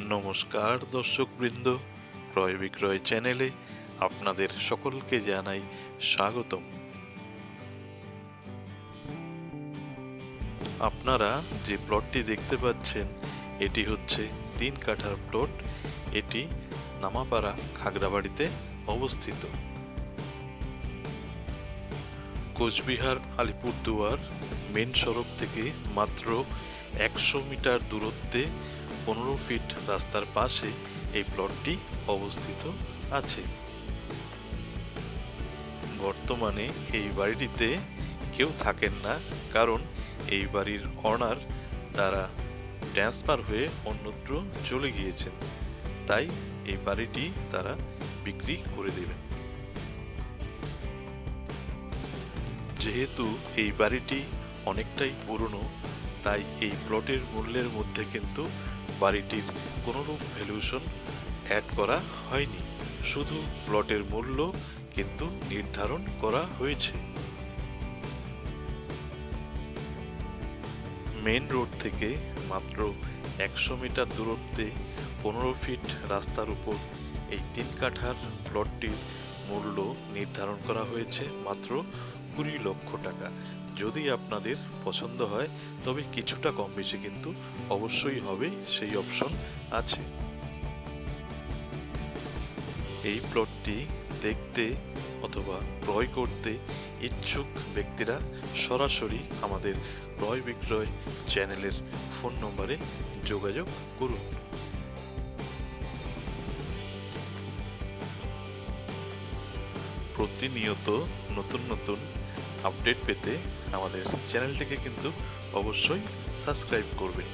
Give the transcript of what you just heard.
নমস্কার দর্শকবৃন্দ, ক্রয় বিক্রয় চ্যানেলে আপনাদের সকলকে জানাই স্বাগতম। আপনারা যে প্লটটি দেখতে পাচ্ছেন, এটি হচ্ছে তিন কাঠার প্লট। এটি নামাপাড়া খাগড়াবাড়িতে অবস্থিত। কোচবিহার আলিপুরদুয়ার মেন সড়ক থেকে মাত্র একশো মিটার দূরত্বে পনেরো ফিট রাস্তার পাশে এই প্লটটি অবস্থিত আছে। বর্তমানে এই বাড়িটিতে কেউ থাকেন না, কারণ এই বাড়ির অনার তারা ট্রান্সফার হয়ে অন্যত্র চলে গিয়েছেন। তাই এই বাড়িটি তারা বিক্রি করে দেবেন। যেহেতু এই বাড়িটি অনেকটাই পুরনো, তাই এই প্লটের মূল্যের মধ্যে কিন্তু বাড়িটির কোনোরূপ ভ্যালুয়েশন অ্যাড করা হয়নি। শুধু প্লটের মূল্য কিন্তু নির্ধারণ করা হয়েছে। মেন রোড থেকে মাত্র একশো মিটার দূরত্বে পনেরো ফিট রাস্তার উপর এই তিন কাঠার প্লটটির মূল্য নির্ধারণ করা হয়েছে মাত্র কুড়ি লক্ষ টাকা। যদি আপনাদের পছন্দ হয়, তবে কিছুটা কম বেশি কিন্তু অবশ্যই হবে সেই অপশন আছে। এই প্লটটি দেখতে অথবা ক্রয় করতে ইচ্ছুক ব্যক্তিরা সরাসরি আমাদের ক্রয় বিক্রয় চ্যানেলের ফোন নম্বরে যোগাযোগ করুন। প্রতিনিয়ত নতুন নতুন আপডেট পেতে আমাদের চ্যানেলটিকে কিন্তু অবশ্যই সাবস্ক্রাইব করবেন।